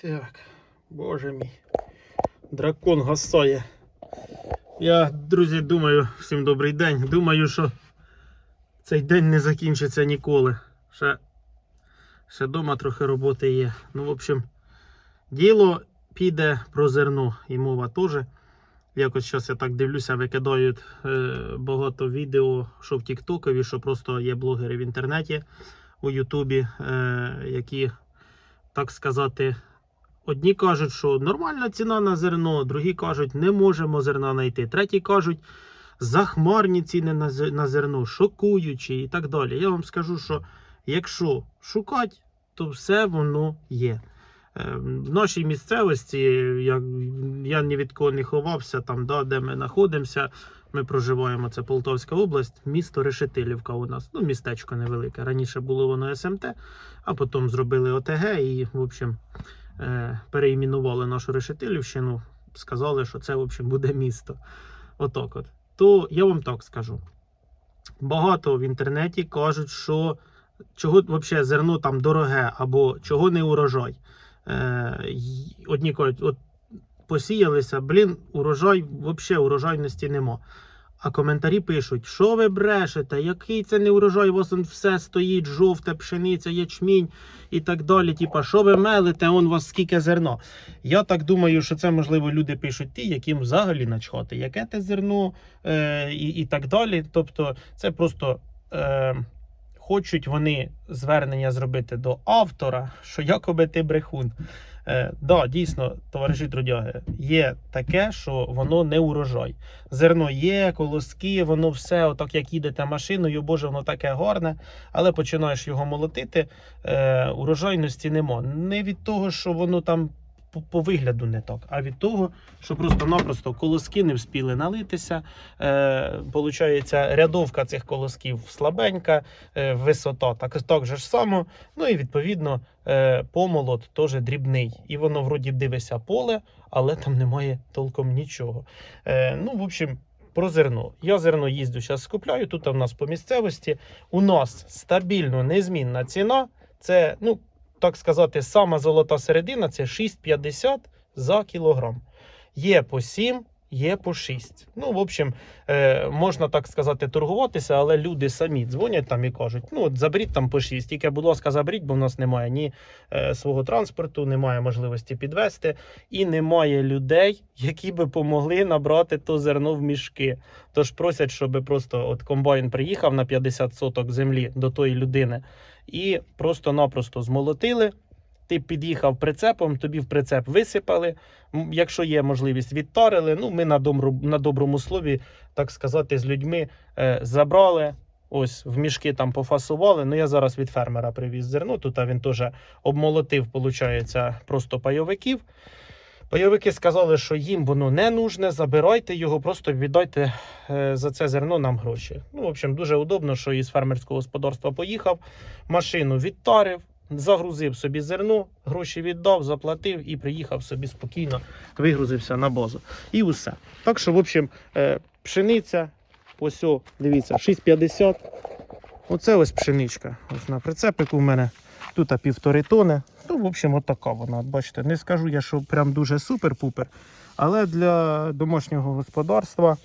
Так, боже мій. Дракон гасає. Я, друзі, думаю, всім добрий день. Думаю, що цей день не закінчиться ніколи. Ще, ще дома трохи роботи є. Ну, в общем, діло піде про зерно і мова теж. Якось зараз я так дивлюся, викидають е, багато відео, що в Тіктокові, що просто є блогери в інтернеті у Ютубі, е, які, так сказати, одні кажуть, що нормальна ціна на зерно, другі кажуть, не можемо зерна знайти. Треті кажуть, захмарні ціни на, зерно, шокуючі і так далі. Я вам скажу, що якщо шукати, то все воно є. Е, В нашій місцевості, я, я ні від кого не ховався, там, да, де ми знаходимося, ми проживаємо, це Полтавська область, місто Решетилівка у нас. Ну, містечко невелике. Раніше було воно СМТ, а потім зробили ОТГ і, в общем, переіменували нашу Решетилівщину. Сказали, що це, в общем, буде місто. Отак от. То я вам так скажу. Багато в інтернеті кажуть, що чого взагалі зерно там дороге або чого не урожай. Е, одні кажуть, от посіялися, блін, урожай, взагалі урожайності нема. А коментарі пишуть, що ви брешете, який це не урожай, у вас все стоїть, жовте, пшениця, ячмінь і так далі. Типа, що ви мелите, он у вас скільки зерно. Я так думаю, що це можливо люди пишуть ті, яким взагалі начхати, яке те зерно е, і, і так далі. Тобто, це просто е, хочуть вони звернення зробити до автора, що якоби ти брехун. Е, да, дійсно, товариші трудяги, є таке, що воно не урожай. Зерно є, колоски, воно все, отак як їдете машиною, боже, воно таке гарне, але починаєш його молотити, е, урожайності нема. Не від того, що воно там по, по вигляду не так, а від того, що просто-напросто колоски не вспіли налитися. Е, получається, рядовка цих колосків слабенька, е, висота так, так же ж само. Ну і відповідно е, помолот теж дрібний. І воно вроді б дивися поле, але там немає толком нічого. Е, ну, в общем. Про зерно. Я зерно їздю зараз скупляю. Тут у нас по місцевості. У нас стабільно незмінна ціна. Це, ну, так сказати, сама золота середина це 6,50 за кілограм. Є по 7, є по 6. Ну, в общем, е, можна так сказати, торгуватися, але люди самі дзвонять там і кажуть: ну, от заберіть там по 6. Тільки, будь ласка, заберіть, бо в нас немає ні е, свого транспорту, немає можливості підвести, і немає людей, які би помогли набрати то зерно в мішки. Тож просять, щоб просто от комбайн приїхав на 50 соток землі до тої людини і просто-напросто змолотили. Ти під'їхав прицепом, тобі в прицеп висипали. Якщо є можливість, відтарили. Ну, ми на добру, на доброму слові, так сказати, з людьми е, забрали. Ось в мішки там пофасували. Ну я зараз від фермера привіз зерно. Тут він теж обмолотив, виходить, просто пайовиків. Пайовики сказали, що їм воно не нужне, забирайте його, просто віддайте е, за це зерно нам гроші. Ну, в общем, дуже удобно, що із фермерського господарства поїхав, машину відтарив, загрузив собі зерно, гроші віддав, заплатив і приїхав собі спокійно, вигрузився на базу. І усе. Так що, в общем, е, пшениця, ось, о, дивіться, 6,50. Оце ось пшеничка. Ось на прицепику в мене. Тут півтори тони. Ну, в общем, отака вона. Бачите, не скажу я, що прям дуже супер-пупер. Але для домашнього господарства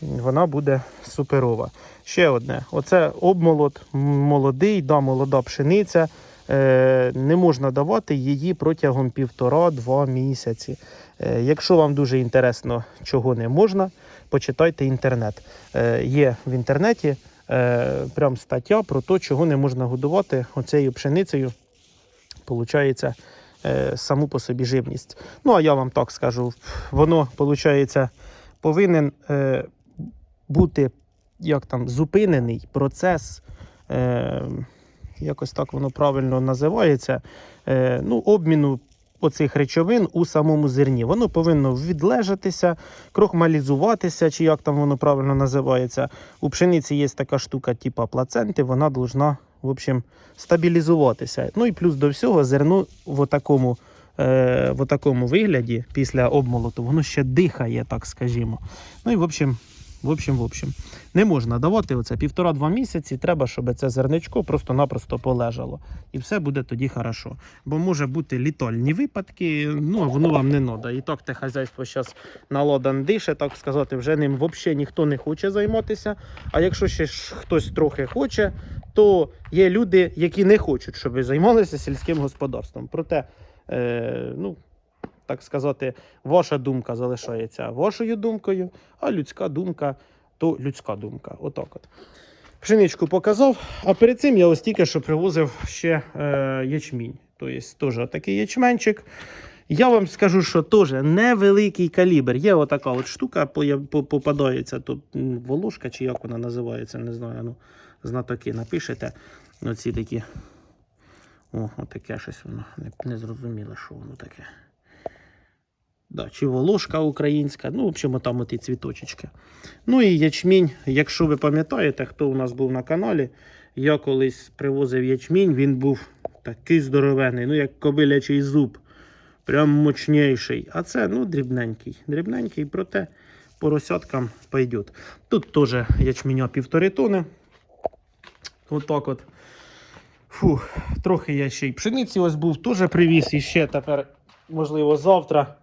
вона буде суперова. Ще одне: оце обмолот молодий, да, молода пшениця. Е, не можна давати її протягом півтора-два місяці. Е, якщо вам дуже інтересно, чого не можна, почитайте інтернет. Е, є в інтернеті прям стаття про те, чого не можна годувати оцею пшеницею. Получається е, саму по собі живність. Ну, а я вам так скажу, воно, виходить, повинен е, бути як там, зупинений процес. Е, якось так воно правильно називається. Ну, обміну оцих речовин у самому зерні. Воно повинно відлежатися, крохмалізуватися, чи як там воно правильно називається. У пшениці є така штука, типу плаценти, вона должна, в общем, стабілізуватися. Ну і плюс до всього зерно в такому. Е, в такому вигляді після обмолоту воно ще дихає, так скажімо. Ну і в общем, В общем, в общем, не можна давати оце півтора-два місяці. Треба, щоб це зерничко просто-напросто полежало. І все буде тоді хорошо. Бо може бути літальні випадки, ну а воно вам не треба. І так те хазяйство зараз наладан дише, так сказати, вже ним взагалі ніхто не хоче займатися. А якщо ще хтось трохи хоче, то є люди, які не хочуть, щоб займалися сільським господарством. Проте, е, ну, так сказати, ваша думка залишається вашою думкою, а людська думка то людська думка. Отак от. Пшеничку показав, а перед цим я ось тільки що привозив ще е, ячмінь. Тобто теж такий ячменчик. Я вам скажу, що теж невеликий калібр. Є отака от штука, попадається тут волошка, чи як вона називається, не знаю. Ну, знатоки напишете. Оці такі. О, отаке щось воно. Не, не зрозуміло, що воно таке. Да, чи волошка українська, ну, в общем, там оті цвіточечки. Ну і ячмінь, якщо ви пам'ятаєте, хто у нас був на каналі, я колись привозив ячмінь, він був такий здоровений, ну як кобилячий зуб. Прям мощніший. А це ну, дрібненький. Дрібненький, проте поросяткам пойдет. Тут теж ячменя півтори тони. Отак от. Фух, трохи я ще й пшениці ось був, теж привіз і ще тепер, можливо, завтра.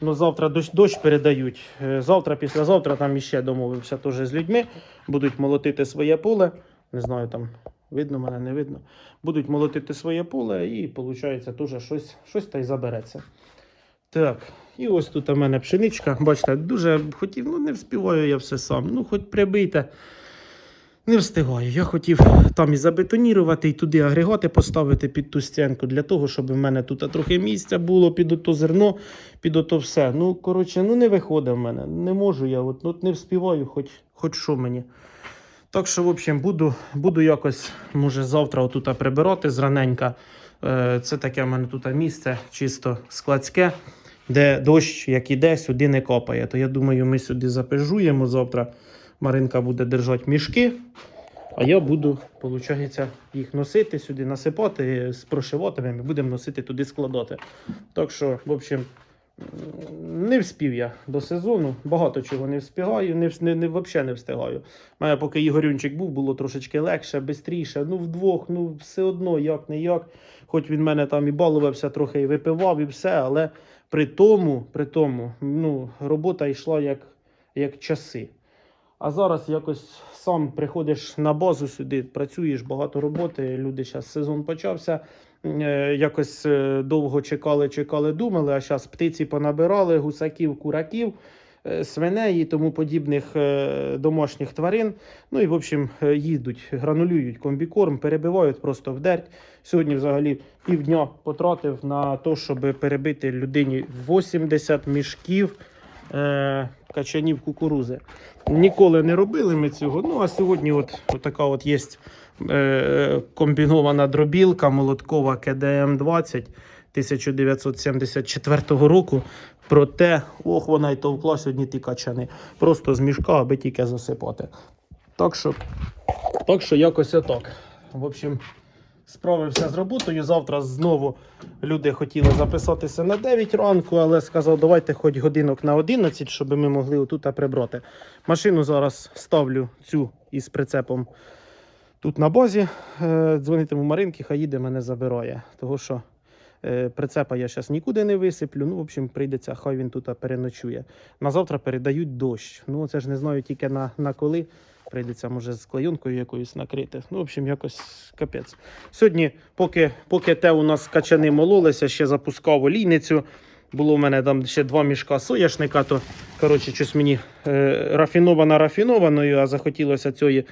Ну, завтра дощ, дощ передають. Е, Завтра, післязавтра там іще домовився теж з людьми. Будуть молотити своє поле. Не знаю, там видно мене, не видно. Будуть молотити своє поле і, виходить, теж щось, щось та й забереться. Так, і ось тут у мене пшеничка. Бачите, дуже хотів, ну не вспіваю я все сам. Ну, хоч прибийте. Не встигаю. Я хотів там і забетонірувати, і туди агрегати поставити під ту стінку, для того, щоб в мене тут трохи місця було під ото зерно, під ото все. Ну, коротше, ну не виходить в мене. Не можу я, от, от не вспіваю, хоч, хоч що мені. Так що, в общем, буду, буду якось, може, завтра отут прибирати зраненька. Е, Це таке в мене тут місце чисто складське, де дощ, як іде, сюди не копає. То я думаю, ми сюди запежуємо завтра. Маринка буде держати мішки, а я буду, виходить, їх носити сюди, насипати з прошиватами, і будемо носити туди складати. Так що, в общем, не вспів я до сезону, багато чого не встигаю, не, не, не, взагалі не встигаю. Мене поки Ігорюнчик був, було трошечки легше, швидше. Ну, вдвох, ну все одно, як не як. Хоч він мене там і балувався, трохи і випивав, і все, але при тому, при тому, ну, робота йшла як, як часи. А зараз якось сам приходиш на базу сюди, працюєш, багато роботи. Люди зараз сезон почався. Е, Якось е, довго чекали, чекали, думали. А зараз птиці понабирали, гусаків, кураків, е, свиней і тому подібних домашніх тварин. Ну і в общем їдуть, гранулюють комбікорм, перебивають просто в дерть. Сьогодні взагалі півдня потратив на те, щоб перебити людині 80 мішків е, качанів кукурузи. Ніколи не робили ми цього. Ну а сьогодні, от, от така от є е, комбінована дробілка молоткова КДМ 20 1974 року. Проте, ох, вона й товкла сьогодні ті качани. Просто з мішка, аби тільки засипати. Так що, так що якось отак. В общем, справився з роботою. Завтра знову люди хотіли записатися на 9 ранку, але сказав, давайте хоч годинок на 11, щоб ми могли отут прибрати. Машину зараз ставлю цю із прицепом тут на базі. Е, Дзвонитиму Маринки, хай їде, мене забирає. Того що е, прицепа я зараз нікуди не висиплю. Ну, в общем, прийдеться, хай він тут переночує. На завтра передають дощ. Ну, це ж не знаю тільки на, на коли. Прийдеться, може, з клейонкою якоюсь накрити. Ну, в общем, якось капець. Сьогодні, поки, поки те у нас качани мололися, ще запускав олійницю. Було в мене там ще два мішка соняшника, то коротше, щось мені е, рафінована рафінованою, а захотілося цієї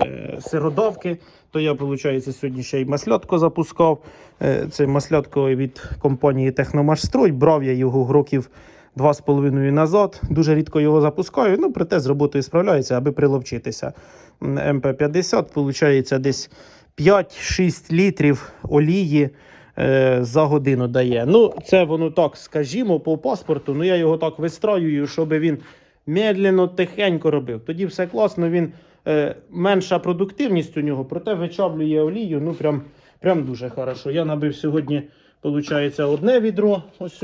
е, сиродавки. То я, виходить, сьогодні ще й маслятко запускав. Е, це маслятко від компанії Техномашстрой. Брав я його років два з половиною назад. Дуже рідко його запускаю. Ну, проте з роботою справляється, аби приловчитися. МП-50, виходить, десь 5-6 літрів олії е, за годину дає. Ну, це воно так, скажімо, по паспорту. Ну, я його так вистраюю, щоб він медленно, тихенько робив. Тоді все класно, він е, менша продуктивність у нього, проте вичавлює олію. Ну, прям, прям дуже хорошо. Я набив сьогодні, виходить, одне відро. Ось.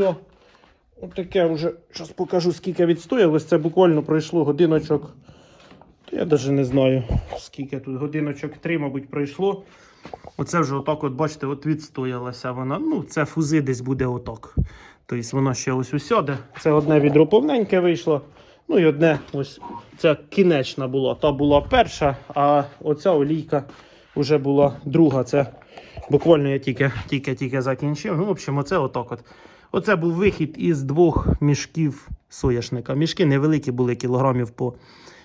О. От таке вже, зараз покажу, скільки відстоялось. Це буквально пройшло годиночок Я навіть не знаю, скільки тут годиночок три, мабуть, пройшло. Оце вже отак, от бачите, от відстоялася вона. Ну, це фузи десь буде отак. Тобто воно ще ось усяде. Це одне відро повненьке вийшло. Ну і одне ось це кінечна була. Та була перша, а оця олійка вже була друга. Це буквально я тільки, тільки, тільки закінчив. Ну, в общем, оце отак от. Оце був вихід із двох мішків соняшника. Мішки невеликі були кілограмів по,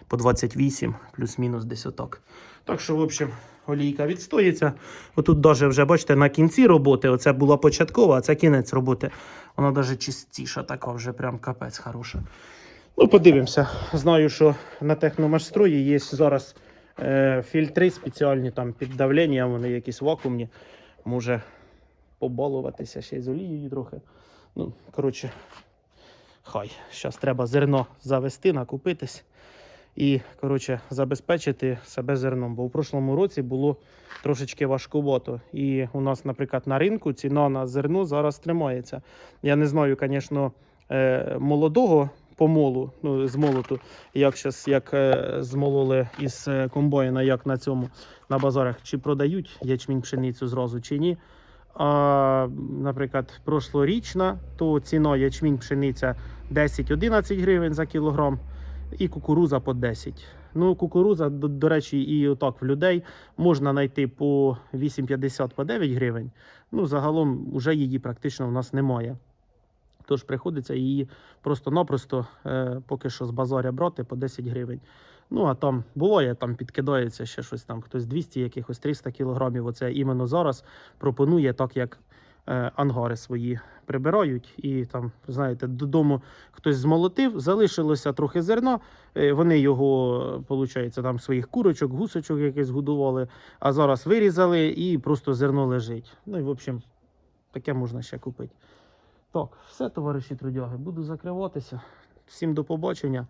по 28, плюс-мінус десь отак. Так що, в общем, олійка відстоїться. Отут навіть вже, бачите, на кінці роботи, оце була початкова, а це кінець роботи. Вона навіть чистіша, така вже прям капець хороша. Ну, подивимося. Знаю, що на техномашстрої є зараз е, фільтри спеціальні там під давленням, вони якісь вакуумні. Може побалуватися ще з олією трохи. Ну, коротше, хай. Зараз треба зерно завести, накупитись і коротше, забезпечити себе зерном. Бо в прошлому році було трошечки важкувато. І у нас, наприклад, на ринку ціна на зерно зараз тримається. Я не знаю, звісно, е, молодого помолу, ну, з молоту, як щас, як е, змололи із е, комбайна, як на цьому на базарах, чи продають ячмінь пшеницю зразу, чи ні. Наприклад, прошлорічна, то ціна ячмінь пшениця 10-11 гривень за кілограм і кукуруза по 10. Ну, кукуруза, до, до речі, і отак в людей можна знайти по 8,50 по 9 гривень. Ну, загалом вже її практично в нас немає. Тож приходиться її просто-напросто е, поки що з базаря брати по 10 гривень. Ну, а там буває, там підкидається ще щось там, хтось 200, якихось 300 кілограмів. Оце іменно зараз пропонує, так як е, ангари свої прибирають. І там, знаєте, додому хтось змолотив, залишилося трохи зерна. е, Вони його, виходить, там своїх курочок, гусочок якось годували, а зараз вирізали і просто зерно лежить. Ну і в общем, таке можна ще купити. Так, все, товариші трудяги, буду закриватися. Всім до побачення.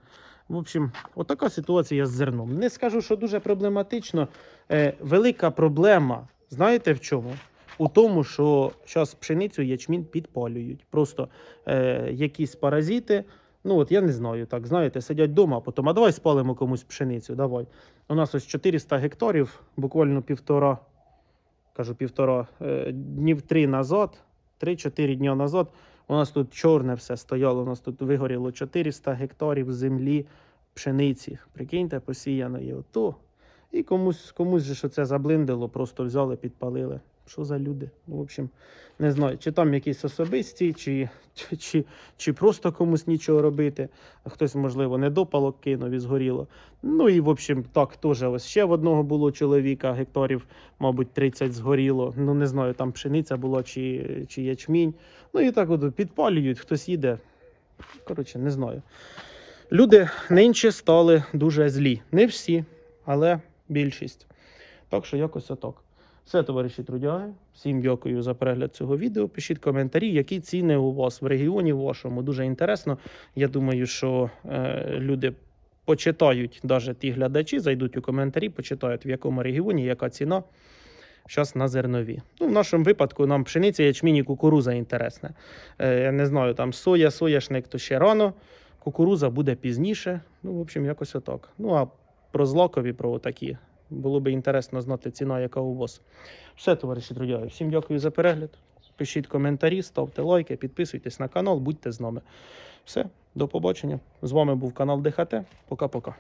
В общем, отака ситуація з зерном. Не скажу, що дуже проблематично. Е, велика проблема, знаєте в чому? У тому, що зараз пшеницю ячмінь підпалюють. Просто е, якісь паразити. Ну от я не знаю, так знаєте, сидять вдома, а потім, а давай спалимо комусь пшеницю. Давай. У нас ось 400 гектарів, буквально півтора, кажу півтора, е, днів три назад, 3-4 дні назад. У нас тут чорне все стояло. У нас тут вигоріло 400 гектарів землі пшениці. Прикиньте, посіяної ото. І комусь, комусь же що це заблиндило, просто взяли, підпалили. Що за люди? Ну, в общем, не знаю, чи там якісь особисті, чи, чи, чи, просто комусь нічого робити. Хтось, можливо, недопалок кинув і згоріло. Ну і, в общем, так, теж ось ще в одного було чоловіка, гектарів, мабуть, 30 згоріло. Ну, не знаю, там пшениця була чи, чи ячмінь. Ну і так от підпалюють, хтось їде. Коротше, не знаю. Люди нинче стали дуже злі. Не всі, але більшість. Так що якось отак. Все, товариші трудяги. Всім дякую за перегляд цього відео. Пишіть коментарі, які ціни у вас в регіоні вашому. Дуже інтересно. Я думаю, що е, люди почитають, навіть ті глядачі, зайдуть у коментарі, почитають, в якому регіоні яка ціна. Зараз на зернові. Ну, в нашому випадку нам пшениця, ячмінь і кукуруза інтересна. Е, я не знаю, там соя, сояшник, то ще рано. Кукуруза буде пізніше. Ну, в общем, якось отак. Ну, а про злакові, про такі. Було би інтересно знати ціна, яка у вас. Все, товариші друзі. Всім дякую за перегляд. Пишіть коментарі, ставте лайки, підписуйтесь на канал, будьте з нами. Все, до побачення. З вами був канал ДХТ. Пока-пока.